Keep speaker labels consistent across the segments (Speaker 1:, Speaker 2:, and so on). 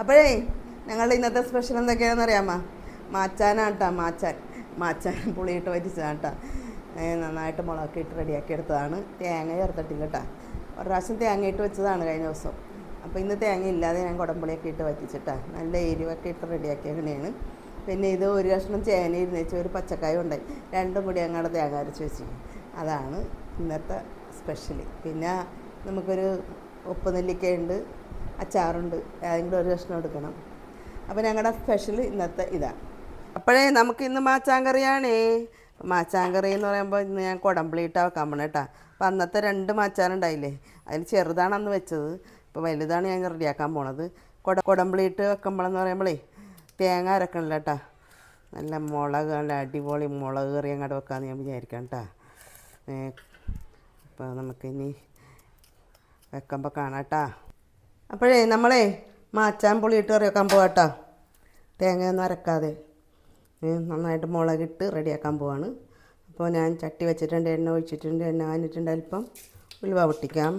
Speaker 1: അപ്പോഴേ ഞങ്ങളുടെ ഇന്നത്തെ സ്പെഷ്യൽ എന്തൊക്കെയാണെന്ന് അറിയാമോ? മാച്ചാനാട്ടാ മാച്ചാൻ. മാച്ചാൻ പുളിയിട്ട് വറ്റിച്ചതാട്ടാ നന്നായിട്ട് മുളകൊക്കെ ഇട്ട് റെഡിയാക്കി എടുത്തതാണ്. തേങ്ങ ചേർത്തിട്ടില്ല കേട്ടോ ഒരു പ്രാവശ്യം തേങ്ങ ഇട്ട് വെച്ചതാണ് കഴിഞ്ഞ ദിവസം. അപ്പോൾ ഇന്ന് തേങ്ങ ഇല്ലാതെ ഞാൻ കുടംപുളിയൊക്കെ ഇട്ട് വറ്റിച്ചിട്ടാ. നല്ല എരിവൊക്കെ ഇട്ട് റെഡിയാക്കിയ അങ്ങനെയാണ്. പിന്നെ ഇത് ഒരു കഷ്ണം ചേന ഇരുന്ന് വെച്ച് ഒരു പച്ചക്കായ ഉണ്ടായി. രണ്ടും കൂടി അങ്ങോട്ട് തേങ്ങ അരച്ച് വെച്ചു. അതാണ് ഇന്നത്തെ സ്പെഷ്യൽ പിന്നെ നമുക്കൊരു ഉപ്പ് നെല്ലിക്കയുണ്ട്. അച്ചാറുണ്ട്. ഏതെങ്കിലും ഒരു കഷ്ണം എടുക്കണം. അപ്പോൾ ഞങ്ങളുടെ സ്പെഷ്യൽ ഇന്നത്തെ ഇതാണ് അപ്പോഴേ നമുക്ക് ഇന്ന് മാച്ചാങ്കറിയാണേ മാച്ചാങ്കറി എന്ന് പറയുമ്പോൾ ഇന്ന് ഞാൻ കുടംപുളി ഇട്ടാ വെക്കാൻ പോണേ കേട്ടോ അപ്പോൾ അന്നത്തെ രണ്ട് മാച്ചാറുണ്ടായില്ലേ അതിൽ ചെറുതാണ് അന്ന് വെച്ചത്. ഇപ്പോൾ വലുതാണ് ഞാൻ റെഡിയാക്കാൻ പോണത്. കുട കുടംപുളി ഇട്ട് വെക്കുമ്പോഴെന്ന് പറയുമ്പോഴേ തേങ്ങ അരക്കണില്ല കേട്ടോ നല്ല മുളക് നല്ല അടിപൊളി മുളക് കറി അങ്ങോട്ട് വെക്കാമെന്ന് ഞാൻ വിചാരിക്കാം കേട്ടോ അപ്പോൾ നമുക്കിനി വെക്കുമ്പോൾ കാണാം കേട്ടോ അപ്പോഴേ നമ്മളെ മാച്ചാൻ പുളി ഇട്ട് കറി വെക്കാൻ പോവാട്ടോ തേങ്ങയൊന്നും അരക്കാതെ നന്നായിട്ട് മുളകിട്ട് റെഡിയാക്കാൻ പോവാണ്. അപ്പോൾ ഞാൻ ചട്ടി വെച്ചിട്ടുണ്ട് എണ്ണ ഒഴിച്ചിട്ടുണ്ട് എണ്ണ കാഞ്ഞിട്ടുണ്ട് അല്പം. ഉലുവ പൊട്ടിക്കാം.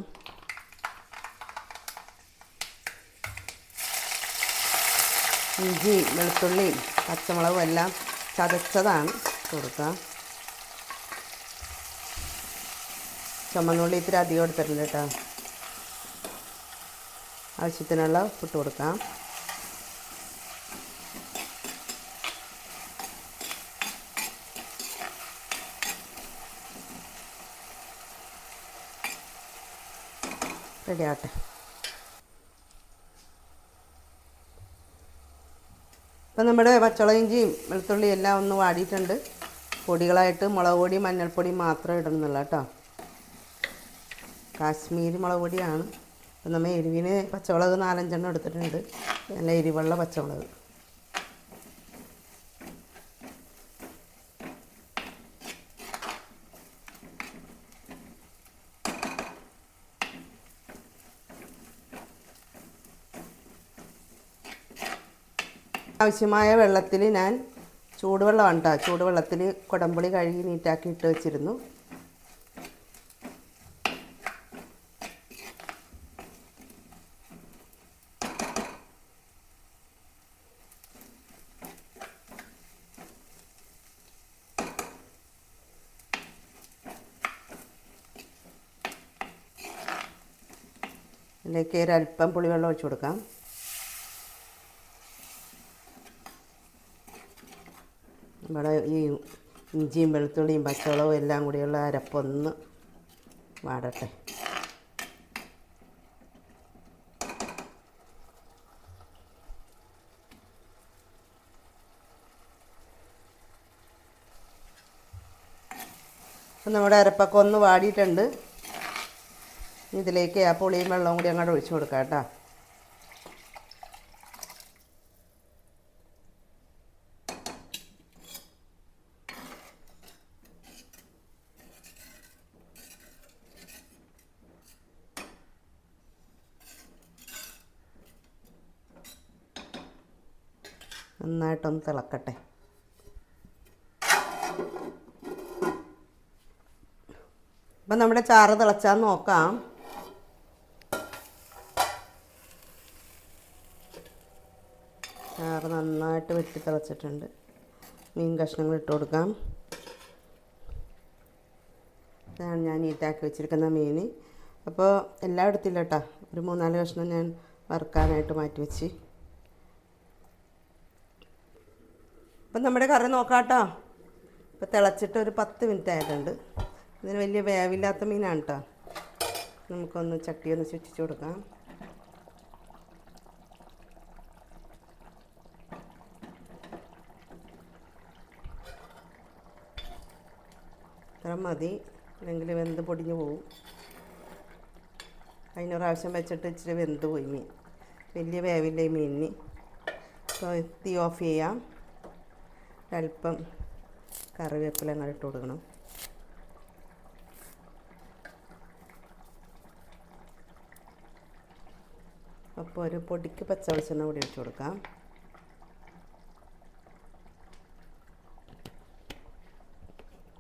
Speaker 1: ഇഞ്ചി വെളുത്തുള്ളി പച്ചമുളകും എല്ലാം ചതച്ചതാണ്. കൊടുക്കാം. ചുമന്നുള്ളി ഇത്തിരി അധികം എടുത്തിട്ടുണ്ട് കേട്ടോ. ആവശ്യത്തിനുള്ള ഉപ്പിട്ട് കൊടുക്കാം. റെഡി ആവട്ടെ. ഇപ്പം നമ്മുടെ പച്ചമുളക് ഇഞ്ചിയും വെളുത്തുള്ളി എല്ലാം ഒന്ന് വാടിയിട്ടുണ്ട്. പൊടികളായിട്ട് മുളക് പൊടി മഞ്ഞൾപ്പൊടി മാത്രം ഇടുന്നുള്ളൂ കേട്ടോ കാശ്മീരി മുളക് പൊടിയാണ്. അപ്പം നമ്മൾ എരിവിന് പച്ചമുളക് നാലഞ്ചെണ്ണം എടുത്തിട്ടുണ്ട്. നല്ല എരിവുള്ള പച്ചമുളക്. ആവശ്യമായ വെള്ളത്തിൽ ഞാൻ ചൂടുവെള്ളമാണ് കേട്ടോ ചൂടുവെള്ളത്തിൽ കുടംപുളി കഴുകി നീറ്റാക്കി ഇട്ട് വെച്ചിരുന്നു. ഇതിലേക്ക് ഒരല്പം പുളിവെള്ളം ഒഴിച്ചു കൊടുക്കാം. നമ്മുടെ ഈ ഇഞ്ചിയും വെളുത്തുള്ളിയും പച്ചവളവും എല്ലാം കൂടിയുള്ള അരപ്പൊന്ന് വാടട്ടെ. അപ്പം നമ്മുടെ അരപ്പൊക്കെ ഒന്ന് വാടിയിട്ടുണ്ട്. ഇതിലേക്ക് ആ പുളിയും വെള്ളവും കൂടി അങ്ങോട്ട് ഒഴിച്ചു കൊടുക്കാം കേട്ടോ. നന്നായിട്ടൊന്ന് തിളക്കട്ടെ. അപ്പം നമ്മുടെ ചാറ് തിളച്ചാൽ നോക്കാം ചാറ് നന്നായിട്ട് വെട്ടി തിളച്ചിട്ടുണ്ട്. മീൻ കഷ്ണങ്ങൾ ഇട്ട് കൊടുക്കാം. ഇതാണ് ഞാൻ ഈറ്റാക്കി വെച്ചിരിക്കുന്ന മീൻ. അപ്പോൾ എല്ലാം എടുത്തില്ല കേട്ടോ ഒരു മൂന്നാൽ കഷ്ണം ഞാൻ വറുക്കാനായിട്ട് മാറ്റി വെച്ച്. അപ്പം നമ്മുടെ കറി നോക്കാം കേട്ടോ ഇപ്പോൾ തിളച്ചിട്ട് ഒരു പത്ത് മിനിറ്റ് ആയിട്ടുണ്ട്. ഇതിന് വലിയ വേവില്ലാത്ത മീനാണ് കേട്ടോ നമുക്കൊന്ന് ചട്ടിയൊന്ന് ചുറ്റിച്ച് കൊടുക്കാം. ഇത്ര മതി. അല്ലെങ്കിൽ വെന്ത് പൊടിഞ്ഞു പോവും. അതിന് പ്രാവശ്യം വെച്ചിട്ട് ഇച്ചിരി വെന്ത് പോയി മീൻ. വലിയ വേവില്ല ഈ മീനിന്. അപ്പോൾ തീ ഓഫ് ചെയ്യാം. അല്പം കറിവേപ്പില അങ്ങനെ ഇട്ട് കൊടുക്കണം. അപ്പോൾ ഒരു പൊടിക്ക് പച്ച വെളിച്ചെണ്ണ കൂടി ഒഴിച്ചു കൊടുക്കാം.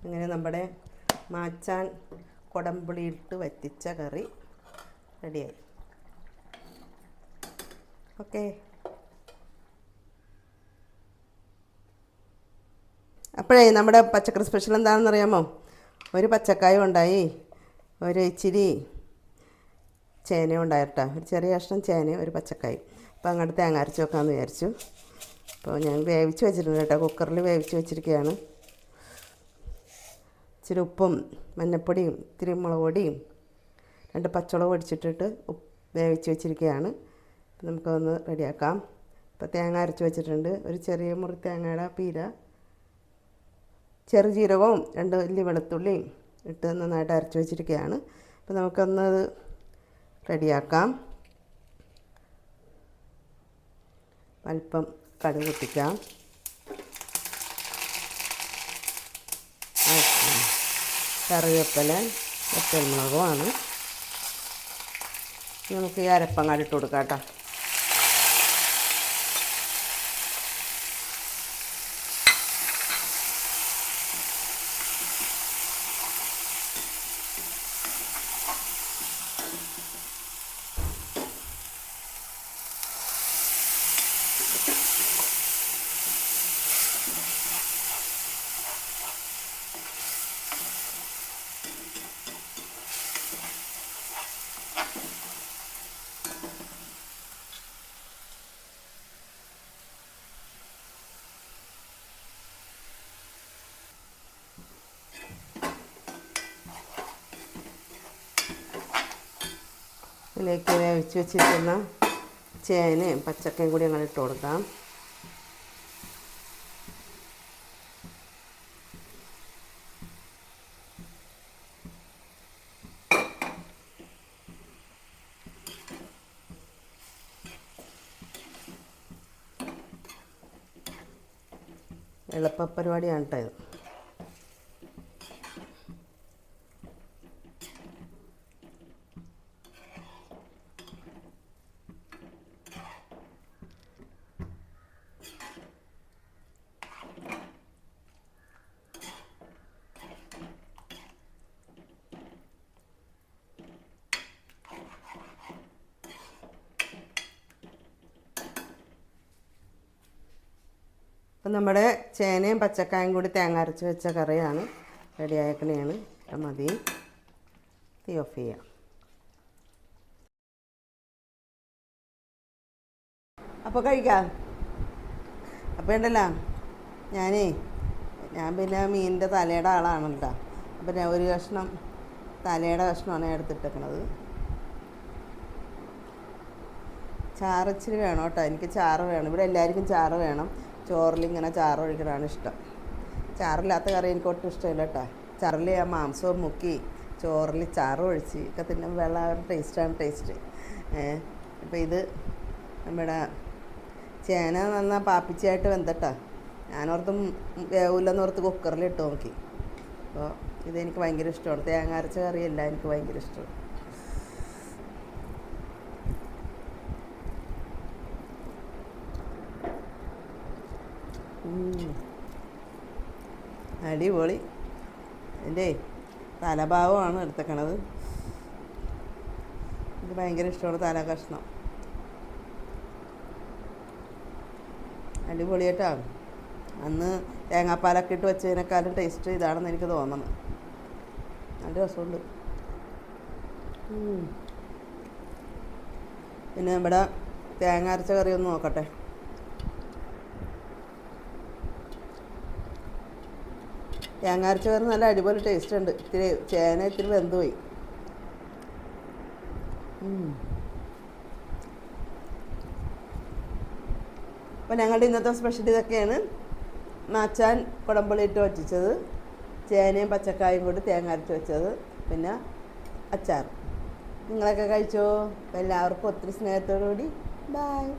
Speaker 1: അങ്ങനെ നമ്മുടെ മാച്ചാൻ കൊടമ്പുളിയിട്ട് വറ്റിച്ച കറി റെഡിയായി. ഓക്കെ. അപ്പോഴേ നമ്മുടെ പച്ചക്കറി സ്പെഷ്യൽ എന്താണെന്ന് അറിയാമോ? ഒരു പച്ചക്കായ ഉണ്ടായി ഒരു ഇച്ചിരി ചേന ഉണ്ടായിട്ടോ. ഒരു ചെറിയ കഷ്ണം ചേന ഒരു പച്ചക്കായ. അപ്പോൾ അങ്ങോട്ട് തേങ്ങ അരച്ച് വെക്കാമെന്ന് വിചാരിച്ചു. അപ്പോൾ ഞാൻ വേവിച്ച് വെച്ചിട്ടുണ്ട് കേട്ടോ. കുക്കറിൽ വേവിച്ച് വെച്ചിരിക്കുകയാണ്. ഇച്ചിരി ഉപ്പും മഞ്ഞപ്പൊടിയും ഇത്തിരി മുളക് പൊടിയും രണ്ട് പച്ചമുളക് പൊടിച്ചിട്ടിട്ട് വേവിച്ച് വെച്ചിരിക്കുകയാണ്. അപ്പോൾ നമുക്കൊന്ന് റെഡിയാക്കാം. ഇപ്പോൾ തേങ്ങ അരച്ച് വെച്ചിട്ടുണ്ട്. ഒരു ചെറിയ മുറി തേങ്ങയുടെ പീര ചെറുജീരകവും രണ്ട് വലിയ വെളുത്തുള്ളിയും ഇട്ട് നന്നായിട്ട് അരച്ച് വെച്ചിരിക്കുകയാണ്. അപ്പോൾ നമുക്കൊന്ന് അത് റെഡിയാക്കാം. അല്പം കടുക് പൊട്ടിക്കാം. കറിവേപ്പില ഒറ്റൽമുളകുമാണ് നമുക്ക് ഈ അരപ്പങ്ങാട് ഇട്ട് കൊടുക്കാം കേട്ടോ. ഇതിലേക്ക് വേവിച്ച് വെച്ചിരിക്കുന്ന ചേനയും പച്ചക്കയും കൂടി ഞങ്ങൾ ഇട്ട് കൊടുക്കാം. എളുപ്പ പരിപാടിയാണ് കേട്ടോ ഇത്. അപ്പം നമ്മുടെ ചേനയും പച്ചക്കായും കൂടി തേങ്ങ അരച്ച് വെച്ച കറിയാണ് റെഡി ആക്കണയാണ് മതി. തീ ഓഫ് ചെയ്യാം. അപ്പോൾ കഴിക്കാം? അപ്പോൾ ഉണ്ടല്ലോ. ഞാനേ ഞാൻ പിന്നെ മീനിന്റെ തലയുടെ ആളാണ് അപ്പം ഞാൻ ഒരു കഷ്ണം തലയുടെ കഷ്ണമാണ് ഞാൻ എടുത്തിട്ടേക്കണത്. ചാറ് വേണം കേട്ടോ. എനിക്ക് ചാറ് വേണം. ഇവിടെ എല്ലാവർക്കും ചാറ് വേണം. ചോറിൽ ഇങ്ങനെ ചാറ് ഒഴിക്കണതാണ് ഇഷ്ടം. ചാറില്ലാത്ത കറി എനിക്ക് ഒട്ടും ഇഷ്ടമില്ല കേട്ടോ. ചാറിൽ ആ മാംസവും മുക്കി ചോറിൽ ചാറ് ഒഴിച്ച് ഒക്കെ തിന്നും വെള്ളം ടേസ്റ്റാണ് ടേസ്റ്റ് അപ്പോൾ ഇത് നമ്മുടെ ചേന നന്നാ പാപ്പിച്ചായിട്ട് വെന്തട്ടാ. ഞാനോർത്തും വേവില്ലെന്നോർത്ത് കുക്കറിൽ ഇട്ട് നോക്കി. അപ്പോൾ ഇതെനിക്ക് ഭയങ്കര ഇഷ്ടമാണ്. തേങ്ങ അരച്ച കറിയല്ല എനിക്ക് ഭയങ്കര ഇഷ്ടമാണ് അടിപൊളി. എന്റെ തലഭാവമാണ് എടുത്തേക്കണത്. എനിക്ക് ഭയങ്കര ഇഷ്ടമുള്ള തല കഷ്ണം. കേട്ടോ. അന്ന് തേങ്ങാപ്പാലൊക്കെ ഇട്ട് വെച്ചതിനേക്കാളും ടേസ്റ്റ് ഇതാണെന്ന് എനിക്ക് തോന്നുന്നത് നല്ല രസമുണ്ട്. പിന്നെ ഇവിടെ തേങ്ങ അരച്ച കറി ഒന്ന് നോക്കട്ടെ. തേങ്ങ അരച്ച കറി നല്ല അടിപൊളി ടേസ്റ്റ് ഉണ്ട്. ഇത്തിരി ചേന ഇത്തിരി വെന്തുപോയി. അപ്പോൾ ഞങ്ങളുടെ ഇന്നത്തെ സ്പെഷ്യൽ ഇതൊക്കെയാണ്. മാച്ചാൻ കുടമ്പുളി ഇട്ട് വറ്റിച്ചത്. ചേനയും പച്ചക്കായും കൂടി തേങ്ങ അരച്ച് വെച്ചത്. പിന്നെ അച്ചാർ. നിങ്ങളൊക്കെ കഴിച്ചോ? എല്ലാവർക്കും ഒത്തിരി സ്നേഹത്തോടു കൂടി ബായ്